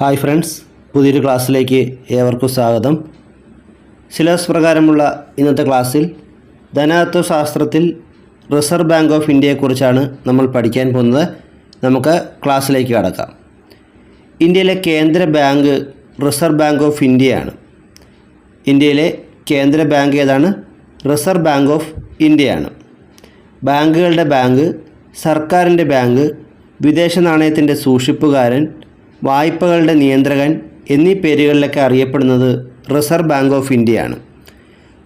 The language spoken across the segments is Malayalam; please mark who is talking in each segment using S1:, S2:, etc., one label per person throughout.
S1: ഹായ് ഫ്രണ്ട്സ് പുതിയൊരു ക്ലാസ്സിലേക്ക് ഏവർക്കും സ്വാഗതം. സിലബസ് പ്രകാരമുള്ള ഇന്നത്തെ ക്ലാസ്സിൽ ധനതത്വ ശാസ്ത്രത്തിൽ റിസർവ് ബാങ്ക് ഓഫ് ഇന്ത്യയെക്കുറിച്ചാണ് നമ്മൾ പഠിക്കാൻ പോകുന്നത്. നമുക്ക് ക്ലാസ്സിലേക്ക് കടക്കാം. ഇന്ത്യയിലെ കേന്ദ്ര ബാങ്ക് റിസർവ് ബാങ്ക് ഓഫ് ഇന്ത്യയാണ്. ഇന്ത്യയിലെ കേന്ദ്ര ബാങ്ക് ഏതാണ്? റിസർവ് ബാങ്ക് ഓഫ് ഇന്ത്യയാണ്. ബാങ്കുകളുടെ ബാങ്ക് സർക്കാരിന്റെ ബാങ്ക് വിദേശ നാണയത്തിന്റെ സൂക്ഷിപ്പുകാരൻ വായ്പകളുടെ നിയന്ത്രകൻ എന്നീ പേരുകളിലൊക്കെ അറിയപ്പെടുന്നത് റിസർവ് ബാങ്ക് ഓഫ് ഇന്ത്യയാണ്.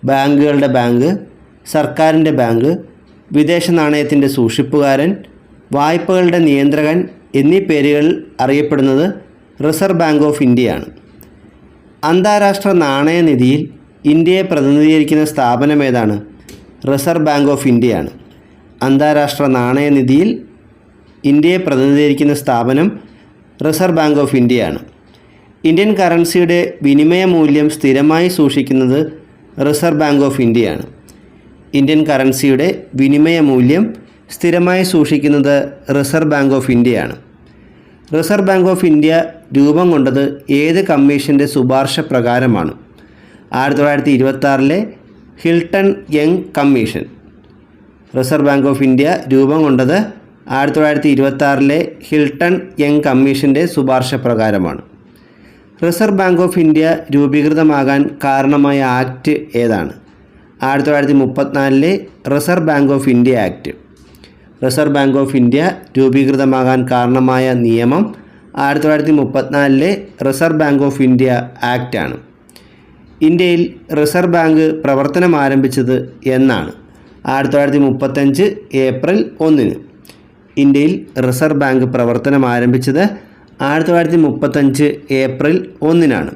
S1: ബാങ്കുകളുടെ ബാങ്ക് സർക്കാരിന്റെ ബാങ്ക് വിദേശ നാണയത്തിന്റെ സൂക്ഷിപ്പുകാരൻ വായ്പകളുടെ നിയന്ത്രകൻ എന്നീ പേരുകളിൽ അറിയപ്പെടുന്നത് റിസർവ് ബാങ്ക് ഓഫ് ഇന്ത്യയാണ്. അന്താരാഷ്ട്ര നാണയനിധിയിൽ ഇന്ത്യയെ പ്രതിനിധീകരിക്കുന്ന സ്ഥാപനം ഏതാണ്? റിസർവ് ബാങ്ക് ഓഫ് ഇന്ത്യയാണ്. അന്താരാഷ്ട്ര നാണയനിധിയിൽ ഇന്ത്യയെ പ്രതിനിധീകരിക്കുന്ന സ്ഥാപനം റിസർവ് ബാങ്ക് ഓഫ് ഇന്ത്യയാണ്. ഇന്ത്യൻ കറൻസിയുടെ വിനിമയ മൂല്യം സ്ഥിരമായി സൂക്ഷിക്കുന്നത് റിസർവ് ബാങ്ക് ഓഫ് ഇന്ത്യയാണ്. ഇന്ത്യൻ കറൻസിയുടെ വിനിമയ മൂല്യം സ്ഥിരമായി സൂക്ഷിക്കുന്നത് റിസർവ് ബാങ്ക് ഓഫ് ഇന്ത്യയാണ്. റിസർവ് ബാങ്ക് ഓഫ് ഇന്ത്യ രൂപം കൊണ്ടത് ഏത് കമ്മീഷന്റെ ശുപാർശ പ്രകാരമാണ്? ആയിരത്തി തൊള്ളായിരത്തി ഇരുപത്തി Hilton Young commission. Reserve bank of India രൂപം കൊണ്ടത് ആയിരത്തി തൊള്ളായിരത്തി ഇരുപത്തി ഹിൽട്ടൺ യങ് കമ്മീഷന്റെ ശുപാർശ പ്രകാരമാണ്. റിസർവ് ബാങ്ക് ഓഫ് ഇന്ത്യ രൂപീകൃതമാകാൻ കാരണമായ ആക്ട് ഏതാണ്? ആയിരത്തി തൊള്ളായിരത്തി മുപ്പത്തിനാലിലെ reserve bank of India act. Reserve bank of India രൂപീകൃതമാകാൻ കാരണമായ നിയമം ആയിരത്തി തൊള്ളായിരത്തി മുപ്പത്തിനാലിലെ reserve bank of India act ആണ്. ഇന്ത്യയിൽ റിസർവ് ബാങ്ക് പ്രവർത്തനം ആരംഭിച്ചത് എന്നാണ്. ആയിരത്തി തൊള്ളായിരത്തി മുപ്പത്തഞ്ച് ഏപ്രിൽ ഒന്നിന്. ഇന്ത്യയിൽ റിസർവ് ബാങ്ക് പ്രവർത്തനം ആരംഭിച്ചത് ആയിരത്തി തൊള്ളായിരത്തി മുപ്പത്തഞ്ച് ഏപ്രിൽ ഒന്നിനാണ്.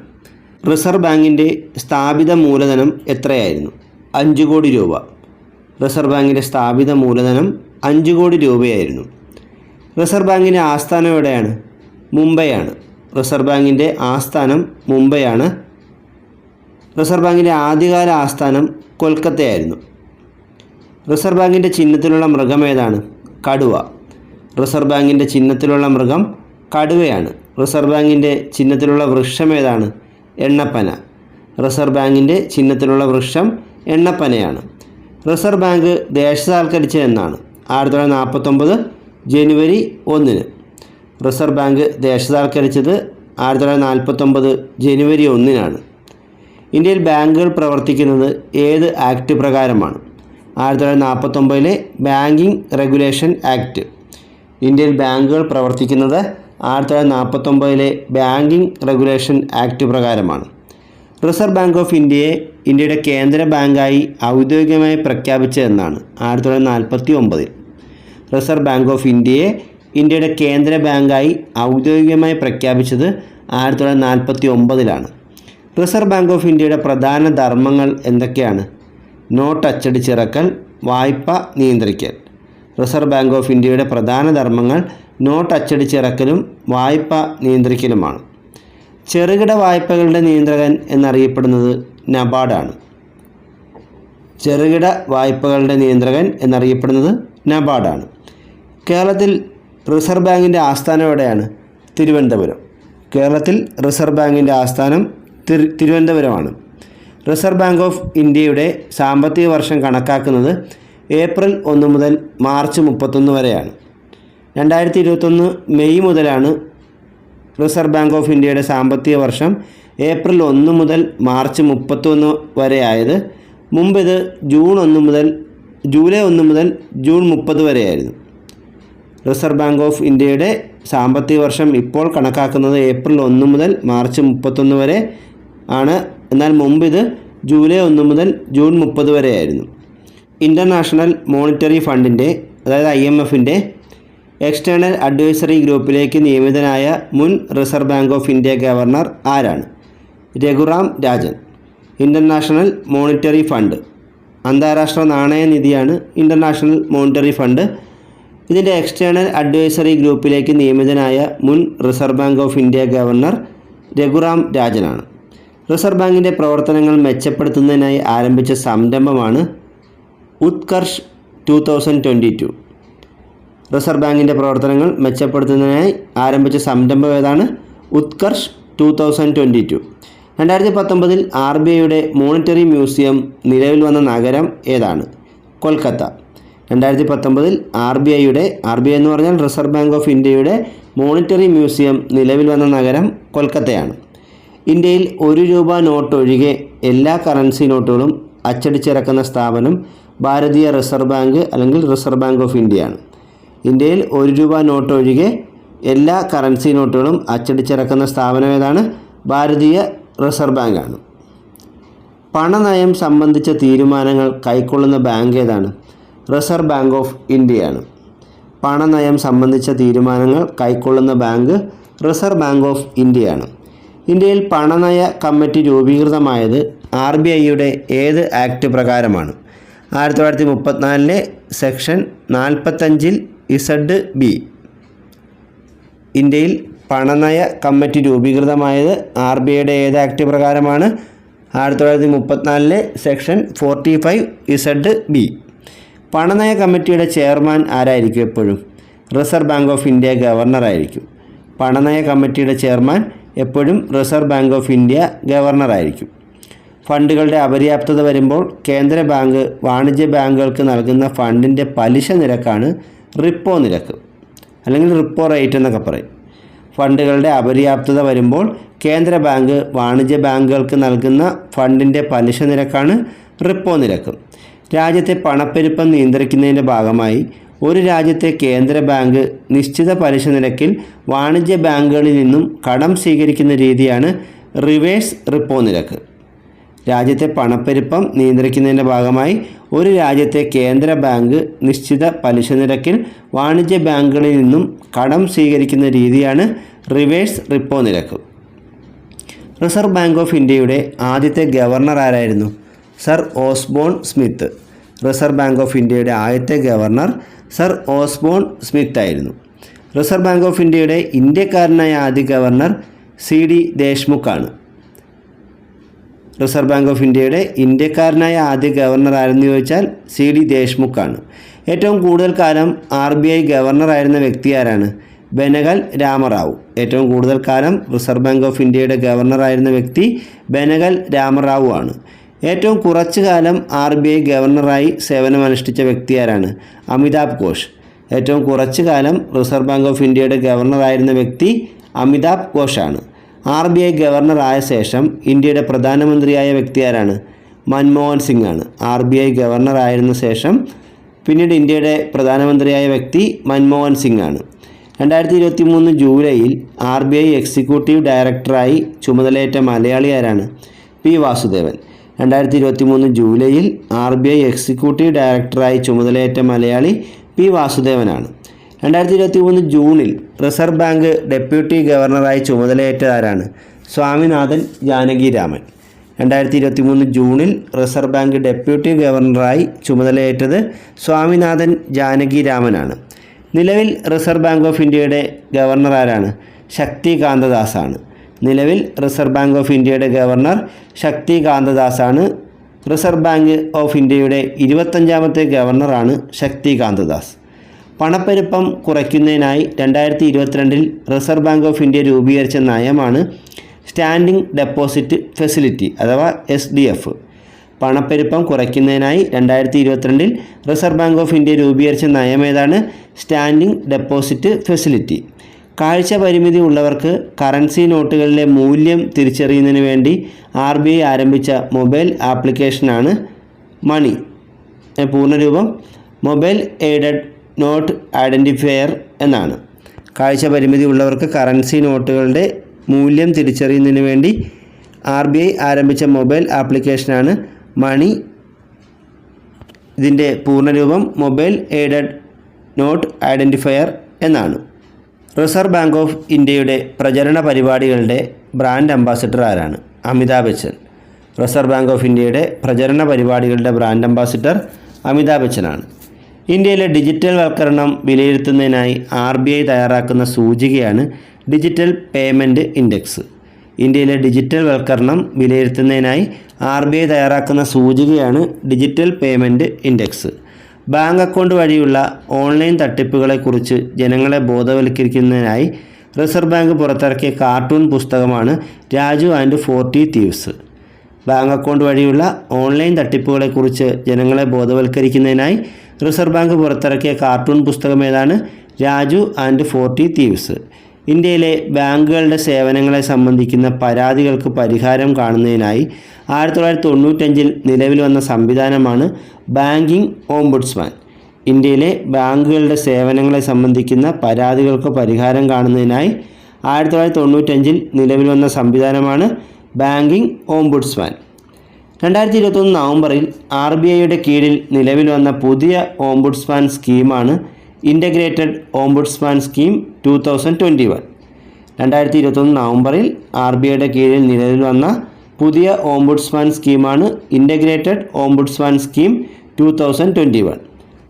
S1: റിസർവ് ബാങ്കിന്റെ സ്ഥാപിത മൂലധനം എത്രയായിരുന്നു? അഞ്ച് കോടി രൂപ. റിസർവ് ബാങ്കിന്റെ സ്ഥാപിത മൂലധനം അഞ്ച് കോടി രൂപയായിരുന്നു. റിസർവ് ബാങ്കിന്റെ ആസ്ഥാനം എവിടെയാണ്? മുംബൈയാണ്. റിസർവ് ബാങ്കിന്റെ ആസ്ഥാനം മുംബൈയാണ്. റിസർവ് ബാങ്കിന്റെ ആദ്യകാല ആസ്ഥാനം കൊൽക്കത്തയായിരുന്നു. റിസർവ് ബാങ്കിന്റെ ചിഹ്നത്തിലുള്ള മൃഗം ഏതാണ്? കടുവ. റിസർവ് ബാങ്കിന്റെ ചിഹ്നത്തിലുള്ള മൃഗം കടുവയാണ്. റിസർവ് ബാങ്കിന്റെ ചിഹ്നത്തിലുള്ള വൃക്ഷം ഏതാണ്? എണ്ണപ്പന. റിസർവ് ബാങ്കിന്റെ ചിഹ്നത്തിലുള്ള വൃക്ഷം എണ്ണപ്പനയാണ്. റിസർവ് ബാങ്ക് ദേശസാൽക്കരിച്ച എന്നാണ്. ആയിരത്തി തൊള്ളായിരത്തി നാൽപ്പത്തൊമ്പത് ജനുവരി ഒന്നിന്. റിസർവ് ബാങ്ക് ദേശസാൽക്കരിച്ചത് ആയിരത്തി തൊള്ളായിരത്തി നാൽപ്പത്തൊമ്പത് ജനുവരി ഒന്നിനാണ്. ഇന്ത്യയിൽ ബാങ്കുകൾ പ്രവർത്തിക്കുന്നത് ഏത് ആക്ട് പ്രകാരമാണ്? ആയിരത്തി തൊള്ളായിരത്തി നാൽപ്പത്തൊമ്പതിലെ ബാങ്കിങ് റെഗുലേഷൻ ആക്ട്. ഇന്ത്യയിൽ ബാങ്കുകൾ പ്രവർത്തിക്കുന്നത് ആയിരത്തി തൊള്ളായിരത്തി നാൽപ്പത്തൊമ്പതിലെ ബാങ്കിങ് റെഗുലേഷൻ ആക്ട് പ്രകാരമാണ്. റിസർവ് ബാങ്ക് ഓഫ് ഇന്ത്യയെ ഇന്ത്യയുടെ കേന്ദ്ര ബാങ്കായി ഔദ്യോഗികമായി പ്രഖ്യാപിച്ചതെന്നാണ് ആയിരത്തി തൊള്ളായിരത്തി നാൽപ്പത്തി ഒമ്പതിൽ റിസർവ് ബാങ്ക് ഓഫ് ഇന്ത്യയെ ഇന്ത്യയുടെ കേന്ദ്ര ബാങ്കായി ഔദ്യോഗികമായി പ്രഖ്യാപിച്ചത് ആയിരത്തി തൊള്ളായിരത്തി നാൽപ്പത്തി ഒമ്പതിലാണ് റിസർവ് ബാങ്ക് ഓഫ് ഇന്ത്യയുടെ പ്രധാന ധർമ്മങ്ങൾ എന്തൊക്കെയാണ്? നോട്ട് അച്ചടിച്ചിറക്കൽ വായ്പ നിയന്ത്രിക്കൽ. റിസർവ് ബാങ്ക് ഓഫ് ഇന്ത്യയുടെ പ്രധാന ധർമ്മങ്ങൾ നോട്ട് അച്ചടിച്ചിറക്കലും വായ്പ നിയന്ത്രിക്കലുമാണ്. ചെറുകിട വായ്പകളുടെ നിയന്ത്രകൻ എന്നറിയപ്പെടുന്നത് നബാർഡാണ്. ചെറുകിട വായ്പകളുടെ നിയന്ത്രകൻ എന്നറിയപ്പെടുന്നത് നബാർഡാണ്. കേരളത്തിൽ റിസർവ് ബാങ്കിന്റെ ആസ്ഥാനം എവിടെയാണ്? തിരുവനന്തപുരം. കേരളത്തിൽ റിസർവ് ബാങ്കിന്റെ ആസ്ഥാനം തിരു തിരുവനന്തപുരമാണ്. റിസർവ് ബാങ്ക് ഓഫ് ഇന്ത്യയുടെ സാമ്പത്തിക വർഷം കണക്കാക്കുന്നത് ഏപ്രിൽ ഒന്ന് മുതൽ മാർച്ച് മുപ്പത്തൊന്ന് വരെയാണ്. രണ്ടായിരത്തി ഇരുപത്തൊന്ന് മെയ് മുതലാണ് റിസർവ് ബാങ്ക് ഓഫ് ഇന്ത്യയുടെ സാമ്പത്തിക വർഷം ഏപ്രിൽ ഒന്ന് മുതൽ മാർച്ച് മുപ്പത്തൊന്ന് വരെ ആയത്. മുമ്പ് ഇത് ജൂൺ ഒന്ന് മുതൽ ജൂലൈ ഒന്ന് മുതൽ ജൂൺ മുപ്പത് വരെയായിരുന്നു റിസർവ് ബാങ്ക് ഓഫ് ഇന്ത്യയുടെ സാമ്പത്തിക വർഷം ഇപ്പോൾ കണക്കാക്കുന്നത് ഏപ്രിൽ ഒന്ന് മുതൽ മാർച്ച് മുപ്പത്തൊന്ന് വരെ ആണ്. എന്നാൽ മുമ്പ് ഇത് ജൂലൈ ഒന്ന് മുതൽ ജൂൺ മുപ്പത് വരെയായിരുന്നു ഇന്റർനാഷണൽ മോണിറ്ററി ഫണ്ടിന്റെ അതായത് ഐ എം എഫിന്റെ എക്സ്റ്റേണൽ അഡ്വൈസറി ഗ്രൂപ്പിലേക്ക് നിയമിതനായ മുൻ reserve bank of India governor ആരാണ്? Raghuram Rajan. International monetary fund അന്താരാഷ്ട്ര നാണയനിധിയാണ് ഇന്റർനാഷണൽ മോണിറ്ററി ഫണ്ട് ഇതിന്റെ എക്സ്റ്റേണൽ അഡ്വൈസറി ഗ്രൂപ്പിലേക്ക് നിയമിതനായ മുൻ reserve bank of India governor Raghuram രാജനാണ്. റിസർവ് ബാങ്കിന്റെ പ്രവർത്തനങ്ങൾ മെച്ചപ്പെടുത്തുന്നതിനായി ആരംഭിച്ച സംരംഭമാണ് Utkarsh two thousand twenty two reserve ബാങ്കിന്റെ പ്രവർത്തനങ്ങൾ മെച്ചപ്പെടുത്തുന്നതിനായി ആരംഭിച്ച സംരംഭം ഏതാണ്? Utkarsh two thousand twenty two രണ്ടായിരത്തി പത്തൊമ്പതിൽ ആർ ബി ഐയുടെ മോണിറ്ററി മ്യൂസിയം നിലവിൽ വന്ന നഗരം ഏതാണ്? കൊൽക്കത്ത. രണ്ടായിരത്തി പത്തൊമ്പതിൽ ആർ ബി ഐയുടെ ആർ ബി ഐ എന്ന് പറഞ്ഞാൽ റിസർവ് ബാങ്ക് ഓഫ് ഇന്ത്യയുടെ മോണിറ്ററി മ്യൂസിയം നിലവിൽ വന്ന നഗരം കൊൽക്കത്തയാണ്. ഇന്ത്യയിൽ ഒരു രൂപ നോട്ട് ഒഴികെ എല്ലാ കറൻസി നോട്ടുകളും അച്ചടിച്ചിറക്കുന്ന സ്ഥാപനം ഭാരതീയ റിസർവ് ബാങ്ക് അല്ലെങ്കിൽ റിസർവ് ബാങ്ക് ഓഫ് ഇന്ത്യയാണ് ഇന്ത്യയിൽ ഒരു രൂപ നോട്ട് ഒഴികെ എല്ലാ കറൻസി നോട്ടുകളും അച്ചടിച്ചിറക്കുന്ന സ്ഥാപനം ഏതാണ്? ഭാരതീയ റിസർവ് ബാങ്കാണ് പണനയം സംബന്ധിച്ച തീരുമാനങ്ങൾ കൈക്കൊള്ളുന്ന ബാങ്ക് ഏതാണ്? റിസർവ് ബാങ്ക് ഓഫ് ഇന്ത്യയാണ് പണനയം സംബന്ധിച്ച തീരുമാനങ്ങൾ കൈക്കൊള്ളുന്ന ബാങ്ക് റിസർവ് ബാങ്ക് ഓഫ് ഇന്ത്യയാണ് ഇന്ത്യയിൽ പണനയ കമ്മിറ്റി രൂപീകൃതമായത് ആർ ബി ഐയുടെ ഏത് ആക്ട് പ്രകാരമാണ്? ആയിരത്തി തൊള്ളായിരത്തി മുപ്പത്തിനാലിലെ സെക്ഷൻ നാൽപ്പത്തഞ്ചിൽ ഇസഡ് ബി. ഇന്ത്യയിൽ പണനയ കമ്മിറ്റി രൂപീകൃതമായത് ആർ ബി ഐയുടെ ഏത് ആക്ട് പ്രകാരമാണ്? ആയിരത്തി തൊള്ളായിരത്തി മുപ്പത്തിനാലിലെ section forty five Z B. പണനയ കമ്മിറ്റിയുടെ ചെയർമാൻ ആരായിരിക്കും എപ്പോഴും? Reserve bank of India governor ആയിരിക്കും. പണനയ കമ്മിറ്റിയുടെ ചെയർമാൻ എപ്പോഴും റിസർവ് ബാങ്ക് ഓഫ് ഇന്ത്യ ഗവർണറായിരിക്കും ഫണ്ടുകളുടെ അപര്യാപ്തത വരുമ്പോൾ കേന്ദ്ര ബാങ്ക് വാണിജ്യ ബാങ്കുകൾക്ക് നൽകുന്ന ഫണ്ടിന്റെ പലിശ നിരക്കാണ് റിപ്പോ നിരക്ക് അല്ലെങ്കിൽ റിപ്പോ റേറ്റ് എന്നൊക്കെ പറയും. ഫണ്ടുകളുടെ അപര്യാപ്തത വരുമ്പോൾ കേന്ദ്ര ബാങ്ക് വാണിജ്യ ബാങ്കുകൾക്ക് നൽകുന്ന ഫണ്ടിന്റെ പലിശ നിരക്കാണ് റിപ്പോ നിരക്ക്. രാജ്യത്തെ പണപ്പെരുപ്പം നിയന്ത്രിക്കുന്നതിന്റെ ഭാഗമായി ഒരു രാജ്യത്തെ കേന്ദ്ര ബാങ്ക് നിശ്ചിത പലിശ നിരക്കിൽ വാണിജ്യ ബാങ്കുകളിൽ നിന്നും കടം സ്വീകരിക്കുന്ന രീതിയാണ് റിവേഴ്സ് റിപ്പോ നിരക്ക്. രാജ്യത്തെ പണപ്പെരുപ്പം നിയന്ത്രിക്കുന്നതിന്റെ ഭാഗമായി ഒരു രാജ്യത്തെ കേന്ദ്ര ബാങ്ക് നിശ്ചിത പലിശ നിരക്കിൽ വാണിജ്യ ബാങ്കുകളിൽ നിന്നും കടം സ്വീകരിക്കുന്ന രീതിയാണ് റിവേഴ്സ് റിപ്പോ നിരക്ക്. റിസർവ് ബാങ്ക് ഓഫ് ഇന്ത്യയുടെ ആദ്യത്തെ ഗവർണർ ആരായിരുന്നു? Sir Osborne Smith. Reserve bank of ഇന്ത്യയുടെ ആദ്യത്തെ ഗവർണർ സർ ഓസ്ബോൺ സ്മിത്ത് ആയിരുന്നു. റിസർവ് ബാങ്ക് ഓഫ് ഇന്ത്യയുടെ ഇന്ത്യക്കാരനായ ആദ്യ ഗവർണർ സി ഡി ദേശ്മുഖാണ്. റിസർവ് ബാങ്ക് ഓഫ് ഇന്ത്യയുടെ ഇന്ത്യക്കാരനായ ആദ്യ ഗവർണർ ആരെന്ന് ചോദിച്ചാൽ സി ഡി ദേശ്മുഖാണ് ഏറ്റവും കൂടുതൽ കാലം ആർ ബി ഐ ഗവർണറായിരുന്ന വ്യക്തി ആരാണ്? ബെനഗൽ രാമറാവു. ഏറ്റവും കൂടുതൽ കാലം റിസർവ് ബാങ്ക് ഓഫ് ഇന്ത്യയുടെ ഗവർണറായിരുന്ന വ്യക്തി ബെനഗൽ രാമറാവു ആണ്. ഏറ്റവും കുറച്ചു കാലം ആർ ബി ഐ ഗവർണറായി സേവനമനുഷ്ഠിച്ച വ്യക്തി ആരാണ്? അമിതാഭ് ഘോഷ്. ഏറ്റവും കുറച്ചു കാലം റിസർവ് ബാങ്ക് ഓഫ് ഇന്ത്യയുടെ ഗവർണറായിരുന്ന വ്യക്തി അമിതാഭ് ഘോഷാണ്. ആർ ബി ഐ ഗവർണറായ ശേഷം ഇന്ത്യയുടെ പ്രധാനമന്ത്രിയായ വ്യക്തി ആരാണ് മൻമോഹൻ സിംഗ് ആണ് ആർ ബി ഐ ഗവർണറായിരുന്ന ശേഷം പിന്നീട് ഇന്ത്യയുടെ പ്രധാനമന്ത്രിയായ വ്യക്തി മൻമോഹൻ സിംഗ് ആണ് രണ്ടായിരത്തി ഇരുപത്തി മൂന്ന് ജൂലൈയിൽ ആർ ബി ഐ എക്സിക്യൂട്ടീവ് ഡയറക്ടറായി ചുമതലയേറ്റ മലയാളി ആരാണ് പി വാസുദേവൻ. രണ്ടായിരത്തി ഇരുപത്തി മൂന്ന് ജൂലൈയിൽ ആർ ബി ഐ എക്സിക്യൂട്ടീവ് ഡയറക്ടറായി ചുമതലയേറ്റ മലയാളി പി വാസുദേവനാണ്. രണ്ടായിരത്തി ഇരുപത്തി മൂന്ന് ജൂണിൽ റിസർവ് ബാങ്ക് ഡെപ്യൂട്ടി ഗവർണറായി ചുമതലയേറ്റ ആരാണ് സ്വാമിനാഥൻ ജാനകിരാമൻ രണ്ടായിരത്തി ഇരുപത്തി മൂന്ന് ജൂണിൽ റിസർവ് ബാങ്ക് ഡെപ്യൂട്ടി ഗവർണറായി ചുമതലയേറ്റത് സ്വാമിനാഥൻ ജാനകിരാമനാണ് നിലവിൽ റിസർവ് ബാങ്ക് ഓഫ് ഇന്ത്യയുടെ ഗവർണർ ആരാണ് ശക്തികാന്തദാസാണ് നിലവിൽ റിസർവ് ബാങ്ക് ഓഫ് ഇന്ത്യയുടെ ഗവർണർ ശക്തികാന്തദാസാണ് റിസർവ് ബാങ്ക് ഓഫ് ഇന്ത്യയുടെ ഇരുപത്തഞ്ചാമത്തെ ഗവർണറാണ് ശക്തി കാന്തദാസ് പണപ്പെരുപ്പം കുറയ്ക്കുന്നതിനായി രണ്ടായിരത്തി ഇരുപത്തിരണ്ടിൽ റിസർവ് ബാങ്ക് ഓഫ് ഇന്ത്യ രൂപീകരിച്ച നയമാണ് സ്റ്റാൻഡിംഗ് ഡെപ്പോസിറ്റ് ഫെസിലിറ്റി അഥവാ എസ് ഡി എഫ്. പണപ്പെരുപ്പം കുറയ്ക്കുന്നതിനായി രണ്ടായിരത്തി ഇരുപത്തിരണ്ടിൽ റിസർവ് ബാങ്ക് ഓഫ് ഇന്ത്യ രൂപീകരിച്ച നയം ഏതാണ്? Standing deposit facility. കാഴ്ച പരിമിതി ഉള്ളവർക്ക് കറൻസി നോട്ടുകളിലെ മൂല്യം തിരിച്ചറിയുന്നതിന് വേണ്ടി ആർ ബി ഐ ആരംഭിച്ച മൊബൈൽ ആപ്ലിക്കേഷനാണ് മണി. പൂർണരൂപം മൊബൈൽ എയ്ഡഡ് നോട്ട് ഐഡന്റിഫയർ എന്നാണ്. കാഴ്ച പരിമിതി ഉള്ളവർക്ക് കറൻസി നോട്ടുകളുടെ മൂല്യം തിരിച്ചറിയുന്നതിന് വേണ്ടി ആർ ബി ഐ ആരംഭിച്ച മൊബൈൽ ആപ്ലിക്കേഷനാണ് മണി ഇതിന്റെ പൂർണരൂപം മൊബൈൽ എയ്ഡഡ് നോട്ട് ഐഡന്റിഫയർ എന്നാണ്. റിസർവ് ബാങ്ക് ഓഫ് ഇന്ത്യയുടെ പ്രചരണ പരിപാടികളുടെ ബ്രാൻഡ് അംബാസിഡർ ആരാണ്? Amitabh Bachchan. Reserve bank of ഇന്ത്യയുടെ പ്രചരണ പരിപാടികളുടെ ബ്രാൻഡ് അംബാസിഡർ അമിതാഭ് ബച്ചനാണ്. ഇന്ത്യയിലെ ഡിജിറ്റൽ വൽക്കരണം വിലയിരുത്തുന്നതിനായി ആർ ബി ഐ തയ്യാറാക്കുന്ന സൂചികയാണ് ഡിജിറ്റൽ പേയ്മെന്റ് ഇൻഡെക്സ്. ഇന്ത്യയിലെ ഡിജിറ്റൽ വൽക്കരണം വിലയിരുത്തുന്നതിനായി ആർ ബി ഐ തയ്യാറാക്കുന്ന സൂചികയാണ് digital payment index. Bank account വഴിയുള്ള ഓൺലൈൻ തട്ടിപ്പുകളെക്കുറിച്ച് ജനങ്ങളെ ബോധവൽക്കരിക്കുന്നതിനായി റിസർവ് ബാങ്ക് പുറത്തിറക്കിയ കാർട്ടൂൺ പുസ്തകമാണ് Raju and forty thieves. Bank account വഴിയുള്ള ഓൺലൈൻ തട്ടിപ്പുകളെക്കുറിച്ച് ജനങ്ങളെ ബോധവൽക്കരിക്കുന്നതിനായി റിസർവ് ബാങ്ക് പുറത്തിറക്കിയ കാർട്ടൂൺ പുസ്തകം ഏതാണ്? രാജു ആൻഡ് ഫോർട്ടി തീവ്സ് ഇന്ത്യയിലെ ബാങ്കുകളുടെ സേവനങ്ങളെ സംബന്ധിക്കുന്ന പരാതികൾക്ക് പരിഹാരം കാണുന്നതിനായി ആയിരത്തി തൊള്ളായിരത്തി തൊണ്ണൂറ്റഞ്ചിൽ നിലവിൽ വന്ന സംവിധാനമാണ് ബാങ്കിംഗ് ഓംബുഡ്സ്മാൻ. ഇന്ത്യയിലെ ബാങ്കുകളുടെ സേവനങ്ങളെ സംബന്ധിക്കുന്ന പരാതികൾക്ക് പരിഹാരം കാണുന്നതിനായി ആയിരത്തി തൊള്ളായിരത്തി തൊണ്ണൂറ്റഞ്ചിൽ നിലവിൽ വന്ന സംവിധാനമാണ് ബാങ്കിംഗ് ഓംബുഡ്സ്മാൻ. രണ്ടായിരത്തി ഇരുപത്തൊന്ന് നവംബറിൽ ആർ ബി ഐയുടെ കീഴിൽ നിലവിൽ വന്ന പുതിയ ഓംബുഡ്സ്മാൻ സ്കീമാണ് integrated ombudsman scheme two thousand twenty one. രണ്ടായിരത്തി ഇരുപത്തൊന്ന് നവംബറിൽ ആർ ബി ഐയുടെ കീഴിൽ നിലവിൽ വന്ന പുതിയ ഓംബുഡ്സ്മാൻ സ്കീമാണ് integrated ombudsman scheme two thousand twenty one.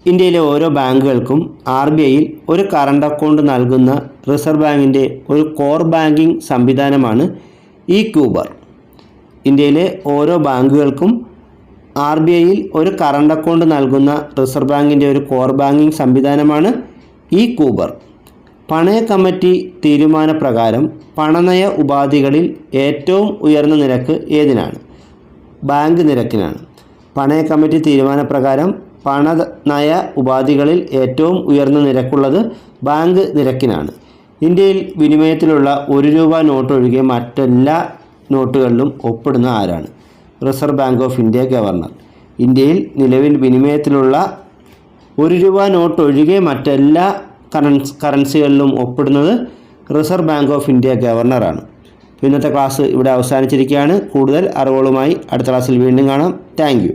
S1: ഇന്ത്യയിലെ ഓരോ ബാങ്കുകൾക്കും ആർ ബി ഐയിൽ ഒരു കറണ്ട് അക്കൗണ്ട് നൽകുന്ന റിസർവ് ബാങ്കിന്റെ ഒരു കോർ ബാങ്കിംഗ് സംവിധാനമാണ് ഇ ക്യൂബർ ഇന്ത്യയിലെ ഓരോ ബാങ്കുകൾക്കും ആർ ബി ഐയിൽ ഒരു കറണ്ട് അക്കൗണ്ട് നൽകുന്ന റിസർവ് ബാങ്കിന്റെ ഒരു കോർ ബാങ്കിങ് സംവിധാനമാണ് ഈ കൂബർ. പണയ കമ്മിറ്റി തീരുമാനപ്രകാരം പണനയ ഉപാധികളിൽ ഏറ്റവും ഉയർന്ന നിരക്ക് ഏതിനാണ്? ബാങ്ക് നിരക്കിനാണ്. പണയ കമ്മിറ്റി തീരുമാനപ്രകാരം പണനയ ഉപാധികളിൽ ഏറ്റവും ഉയർന്ന നിരക്കുള്ളത് ബാങ്ക് നിരക്കിനാണ്. ഇന്ത്യയിൽ വിനിമയത്തിലുള്ള ഒരു രൂപ നോട്ട് ഒഴികെ മറ്റെല്ലാ നോട്ടുകളിലും ഒപ്പിടുന്ന ആരാണ്? Reserve bank of India governor. ഇന്ത്യയിൽ നിലവിൽ വിനിമയത്തിലുള്ള ഒരു രൂപ നോട്ട് ഒഴികെ മറ്റെല്ലാ കറൻസ് കറൻസികളിലും ഒപ്പിടുന്നത് റിസർവ് ബാങ്ക് ഓഫ് ഇന്ത്യ ഗവർണറാണ്. ഇന്നത്തെ ക്ലാസ് ഇവിടെ അവസാനിച്ചിരിക്കുകയാണ്. കൂടുതൽ അറിവുകളുമായി അടുത്ത ക്ലാസ്സിൽ വീണ്ടും കാണാം. താങ്ക്